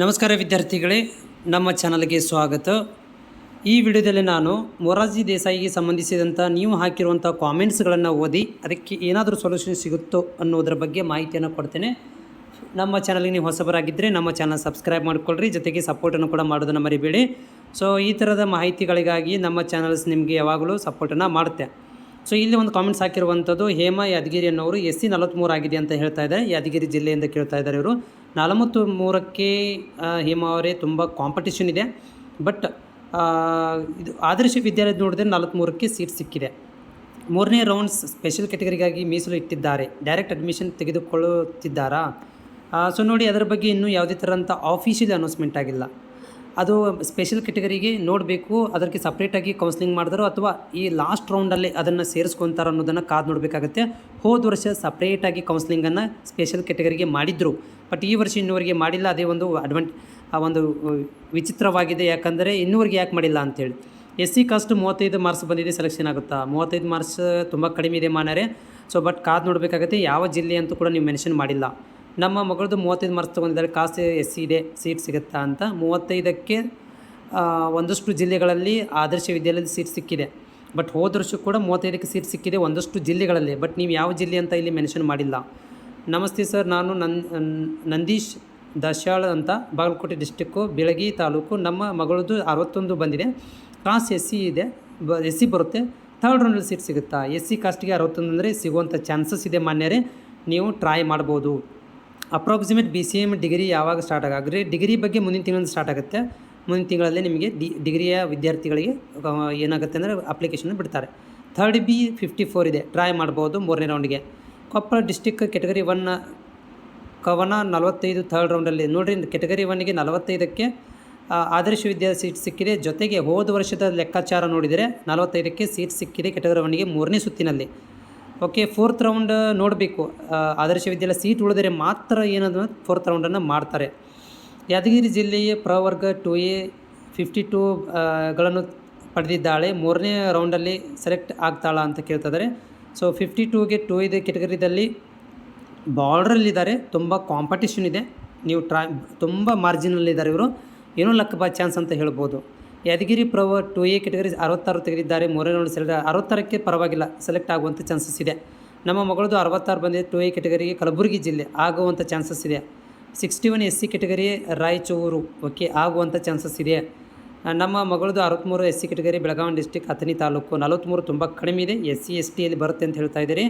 ನಮಸ್ಕಾರ ವಿದ್ಯಾರ್ಥಿಗಳೇ, ನಮ್ಮ ಚಾನಲ್ಗೆ ಸ್ವಾಗತ. ಈ ವಿಡಿಯೋದಲ್ಲಿ ನಾನು ಮೊರಾರ್ಜಿ ದೇಸಾಯಿಗೆ ಸಂಬಂಧಿಸಿದಂಥ ನೀವು ಹಾಕಿರುವಂಥ ಕಾಮೆಂಟ್ಸ್ಗಳನ್ನು ಓದಿ ಅದಕ್ಕೆ ಏನಾದರೂ ಸೊಲ್ಯೂಷನ್ ಸಿಗುತ್ತೋ ಅನ್ನೋದ್ರ ಬಗ್ಗೆ ಮಾಹಿತಿಯನ್ನು ಕೊಡ್ತೇನೆ. ನಮ್ಮ ಚಾನಲ್ಗೆ ನೀವು ಹೊಸಬರಾಗಿದ್ದರೆ ನಮ್ಮ ಚಾನಲ್ ಸಬ್ಸ್ಕ್ರೈಬ್ ಮಾಡಿಕೊಳ್ಳ್ರಿ ಜೊತೆಗೆ ಸಪೋರ್ಟನ್ನು ಕೂಡ ಮಾಡೋದನ್ನು ಮರಿಬೇಡಿ. ಸೊ ಈ ಥರದ ಮಾಹಿತಿಗಳಿಗಾಗಿ ನಮ್ಮ ಚಾನಲ್ಸ್ ನಿಮಗೆ ಯಾವಾಗಲೂ ಸಪೋರ್ಟನ್ನು ಮಾಡುತ್ತೆ ಸೊ ಇಲ್ಲಿ ಒಂದು ಕಾಮೆಂಟ್ಸ್ ಹಾಕಿರುವಂಥದ್ದು ಹೇಮ ಯಾದಗಿರಿ ಅನ್ನೋರು ಎಸ್ ಸಿ ನಲವತ್ತ್ಮೂರು ಆಗಿದೆ ಅಂತ ಹೇಳ್ತಾ ಇದ್ದಾರೆ ಯಾದಗಿರಿ ಜಿಲ್ಲೆಯಿಂದ ಕೇಳ್ತಾ ಇದ್ದಾರೆ ಇವರು. ನಲವತ್ತು ಮೂರಕ್ಕೆ ಹೇಮ ಅವರೇ ತುಂಬ ಕಾಂಪಿಟೇಷನ್ ಇದೆ. ಬಟ್ ಇದು ಆದರ್ಶ ವಿದ್ಯಾಲಯದ ನೋಡಿದ್ರೆ ನಲವತ್ತ್ಮೂರಕ್ಕೆ ಸೀಟ್ ಸಿಕ್ಕಿದೆ. ಮೂರನೇ ರೌಂಡ್ಸ್ ಸ್ಪೆಷಲ್ ಕೆಟಗರಿಗಾಗಿ ಮೀಸಲು ಇಟ್ಟಿದ್ದಾರೆ. Direct admission ತೆಗೆದುಕೊಳ್ಳುತ್ತಿದ್ದಾರಾ? ಸೊ ನೋಡಿ, ಅದರ ಬಗ್ಗೆ ಇನ್ನೂ ಯಾವುದೇ ಥರಂಥ ಆಫೀಷಿಯಲ್ ಅನೌನ್ಸ್ಮೆಂಟ್ ಆಗಿಲ್ಲ. ಅದು ಸ್ಪೆಷಲ್ ಕೆಟಗರಿಗೆ ನೋಡಬೇಕು, ಅದಕ್ಕೆ ಸಪ್ರೇಟಾಗಿ ಕೌನ್ಸಿಲಿಂಗ್ ಮಾಡಿದಾರೋ ಅಥವಾ ಈ ಲಾಸ್ಟ್ ರೌಂಡಲ್ಲಿ ಅದನ್ನು ಸೇರಿಸ್ಕೊತಾರೋ ಅನ್ನೋದನ್ನು ಕಾದು ನೋಡಬೇಕಾಗತ್ತೆ. ಹೋದ ವರ್ಷ ಸಪ್ರೇಟಾಗಿ ಕೌನ್ಸಿಲಿಂಗನ್ನು ಸ್ಪೆಷಲ್ ಕೆಟಗರಿಗೆ ಮಾಡಿದ್ರು. ಬಟ್ ಈ ವರ್ಷ ಇನ್ನೂವರೆಗೆ ಮಾಡಿಲ್ಲ, ಅದೇ ಒಂದು ಅಡ್ವಾಂಟ್ ಆ ಒಂದು ವಿಚಿತ್ರವಾಗಿದೆ. ಯಾಕಂದರೆ ಇನ್ನೂವರೆಗೆ ಯಾಕೆ ಮಾಡಿಲ್ಲ ಅಂತೇಳಿ. ಎಸ್ ಸಿ ಕಾಸ್ಟ್ ಮೂವತ್ತೈದು ಮಾರ್ಕ್ಸ್ ಬಂದಿದೆ ಸೆಲೆಕ್ಷನ್ ಆಗುತ್ತಾ? ಮೂವತ್ತೈದು ಮಾರ್ಕ್ಸ್ ತುಂಬ ಕಡಿಮೆ ಇದೆ ಮಾನರೆ ಸೊ ಬಟ್ ಕಾದು ನೋಡಬೇಕಾಗತ್ತೆ, ಯಾವ ಜಿಲ್ಲೆ ಅಂತೂ ಕೂಡ ನೀವು ಮೆನ್ಷನ್ ಮಾಡಿಲ್ಲ. ನಮ್ಮ ಮಗಳದ್ದು ಮೂವತ್ತೈದು ಮಾರ್ಕ್ಸ್ ತೊಗೊಂಡಿದ್ದಾರೆ. ಕಾಸ್ ಎಸ್ ಸಿ ಇದೆ, ಸೀಟ್ ಸಿಗುತ್ತಾ ಅಂತ. ಮೂವತ್ತೈದಕ್ಕೆ ಒಂದಷ್ಟು ಜಿಲ್ಲೆಗಳಲ್ಲಿ ಆದರ್ಶ ವಿದ್ಯಾಲಯದ ಸೀಟ್ ಸಿಕ್ಕಿದೆ. ಬಟ್ ಹೋದ ವರ್ಷ ಕೂಡ ಮೂವತ್ತೈದಕ್ಕೆ ಸೀಟ್ ಸಿಕ್ಕಿದೆ ಒಂದಷ್ಟು ಜಿಲ್ಲೆಗಳಲ್ಲಿ. ಬಟ್ ನೀವು ಯಾವ ಜಿಲ್ಲೆ ಅಂತ ಇಲ್ಲಿ ಮೆನ್ಷನ್ ಮಾಡಿಲ್ಲ. ನಮಸ್ತೆ ಸರ್, ನಾನು ನನ್ ನಂದೀಶ್ ದಶಾಳ್ ಅಂತ ಬಾಗಲಕೋಟೆ ಡಿಸ್ಟಿಕ್ಕು, ಬೆಳಗಿ ತಾಲೂಕು. ನಮ್ಮ ಮಗಳದ್ದು ಅರವತ್ತೊಂದು ಬಂದಿದೆ. ಕಾಸ್ ಎಸ್ ಸಿ ಇದೆ, ಬ ಎಸ್ ಸಿ ಬರುತ್ತೆ. ಥರ್ಡ್ ರೌಂಡಲ್ಲಿ ಸೀಟ್ ಸಿಗುತ್ತಾ? ಎಸ್ ಸಿ ಕಾಸ್ಟಿಗೆ ಅರವತ್ತೊಂದು ಅಂದರೆ ಸಿಗುವಂಥ ಚಾನ್ಸಸ್ ಇದೆ ಮಾನ್ಯರೇ. ನೀವು ಟ್ರೈ ಮಾಡ್ಬೋದು. Approximate B C M degree ಯಾವಾಗ ಸ್ಟಾರ್ಟ್ ಆಗಾಗ್ರಿ ಡಿಗ್ರಿ ಬಗ್ಗೆ ಮುಂದಿನ ತಿಂಗಳಿಂದ ಸ್ಟಾರ್ಟ್ ಆಗುತ್ತೆ. ಮುಂದಿನ ತಿಂಗಳಲ್ಲಿ ನಿಮಗೆ ಡಿ ಡಿಗ್ರಿಯ ವಿದ್ಯಾರ್ಥಿಗಳಿಗೆ ಏನಾಗುತ್ತೆ ಅಂದರೆ ಅಪ್ಲಿಕೇಶನ್ ಬಿಡ್ತಾರೆ. ಥರ್ಡ್ ಬಿ ಫಿಫ್ಟಿ ಫೋರ್ ಇದೆ. ಟ್ರೈ ಮಾಡ್ಬೋದು ಮೂರನೇ ರೌಂಡ್ಗೆ ಕೊಪ್ಪಳ ಡಿಸ್ಟಿಕ್ ಕೆಟಗರಿ ಒನ್ ಕವನ ನಲವತ್ತೈದು ಥರ್ಡ್ ರೌಂಡಲ್ಲಿ ನೋಡಿರಿ ಕೆಟಗರಿ ಒನ್ಗೆ ನಲವತ್ತೈದಕ್ಕೆ ಆದರ್ಶ ವಿದ್ಯಾ ಸೀಟ್ ಸಿಕ್ಕಿದೆ. ಜೊತೆಗೆ ಹೋದ ವರ್ಷದ ಲೆಕ್ಕಾಚಾರ ನೋಡಿದರೆ ನಲವತ್ತೈದಕ್ಕೆ ಸೀಟ್ ಸಿಕ್ಕಿದೆ. ಕೆಟಗರಿ ಒನ್ಗೆ ಮೂರನೇ ಸುತ್ತಿನಲ್ಲಿ. ಓಕೆ ಫೋರ್ತ್ ರೌಂಡ್ ನೋಡಬೇಕು. ಆದರ್ಶ ವಿದ್ಯಾಲಯ ಸೀಟ್ ಉಳಿದರೆ ಮಾತ್ರ ಏನದು ಫೋರ್ತ್ ರೌಂಡನ್ನು ಮಾಡ್ತಾರೆ. ಯಾದಗಿರಿ ಜಿಲ್ಲೆಯ ಪ್ರವರ್ಗ ಟು ಎ ಫಿಫ್ಟಿ ಟೂ ಗಳನ್ನು ಪಡೆದಿದ್ದಾಳೆ. ಮೂರನೇ ರೌಂಡಲ್ಲಿ ಸೆಲೆಕ್ಟ್ ಆಗ್ತಾಳ ಅಂತ ಕೇಳ್ತಿದ್ದಾರೆ ಸೊ ಫಿಫ್ಟಿ ಟೂಗೆ ಟೂ ಇದೆ ಕೆಟಗರಿದಲ್ಲಿ ಬಾರ್ಡ್ರಲ್ಲಿದ್ದಾರೆ ತುಂಬ ಕಾಂಪಿಟೇಷನ್ ಇದೆ. ನೀವು ಟ್ರಾ ತುಂಬ ಮಾರ್ಜಿನಲ್ಲಿದ್ದಾರೆ ಇವರು. ಏನೋ ಲಕ್ ಬೈ ಚಾನ್ಸ್ ಅಂತ ಹೇಳ್ಬೋದು. ಯಾದಗಿರಿ ಪ್ರವ ಟು ಎ ಕೆಟಗರಿ ಅರವತ್ತಾರು ತೆಗೆದಿದ್ದಾರೆ. ಮೂರನೇ ಸೆಲೆಕ್ಟ್ ಅರವತ್ತಾರಕ್ಕೆ ಪರವಾಗಿಲ್ಲ ಸೆಲೆಕ್ಟ್ ಆಗುವಂಥ ಚಾನ್ಸಸ್ ಇದೆ. ನಮ್ಮ ಮಗಳದು ಅರವತ್ತಾರು ಬಂದಿದೆ ಟು ಎ ಕೆಟಗರಿಗೆ ಕಲಬುರಗಿ ಜಿಲ್ಲೆ ಆಗುವಂಥ ಚಾನ್ಸಸ್ ಇದೆ. Sixty one S C category Raichur okay ಆಗುವಂಥ ಚಾನ್ಸಸ್ ಇದೆ. ನಮ್ಮ ಮಗಳದು ಅರವತ್ತ್ಮೂರು S C category Belagavi district Athani taluk. ನಲವತ್ತ್ಮೂರು ತುಂಬ ಕಡಿಮೆ ಇದೆ. ಎಸ್ ಸಿ ಎಸ್ ಟಿಯಲ್ಲಿ ಬರುತ್ತೆ ಅಂತ ಹೇಳ್ತಾ ಇದ್ದೀರಿ.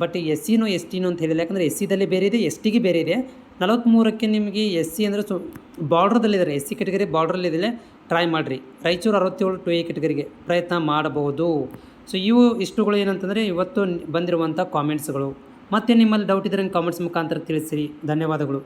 ಬಟ್ ಎಸ್ ಸಿನೂ ಎಸ್ ಟಿನೂ ಅಂತ ಹೇಳಿಲ್ಲ. ಯಾಕಂದರೆ ಎಸ್ ಸಿದಲ್ಲಿ ಬೇರೆ ಇದೆ ಎಸ್ ಟಿಗೆ ಬೇರೆ ಇದೆ. ನಲವತ್ತ್ಮೂರಕ್ಕೆ ನಿಮಗೆ ಎಸ್ ಸಿ ಅಂದರೆ ಸೊ ಬಾರ್ಡ್ರದಲ್ಲಿದ್ದಾರೆ. ಎಸ್ ಸಿ ಕೆಟಗರಿ ಬಾರ್ಡ್ರಲ್ಲಿದೆ ಟ್ರೈ ಮಾಡಿರಿ. ರಾಯಚೂರು ಅರವತ್ತೇಳು ಟು ಎ ಕೆಟಗರಿಗೆ ಪ್ರಯತ್ನ ಮಾಡಬಹುದು. ಸೊ ಇವು ಇಷ್ಟುಗಳು ಏನಂತಂದರೆ ಇವತ್ತು ಬಂದಿರುವಂಥ ಕಾಮೆಂಟ್ಸ್ಗಳು ಮತ್ತೆ ನಿಮ್ಮಲ್ಲಿ ಡೌಟ್ ಇದ್ದರೆ ಕಾಮೆಂಟ್ಸ್ ಮುಖಾಂತರ ತಿಳಿಸಿರಿ. ಧನ್ಯವಾದಗಳು.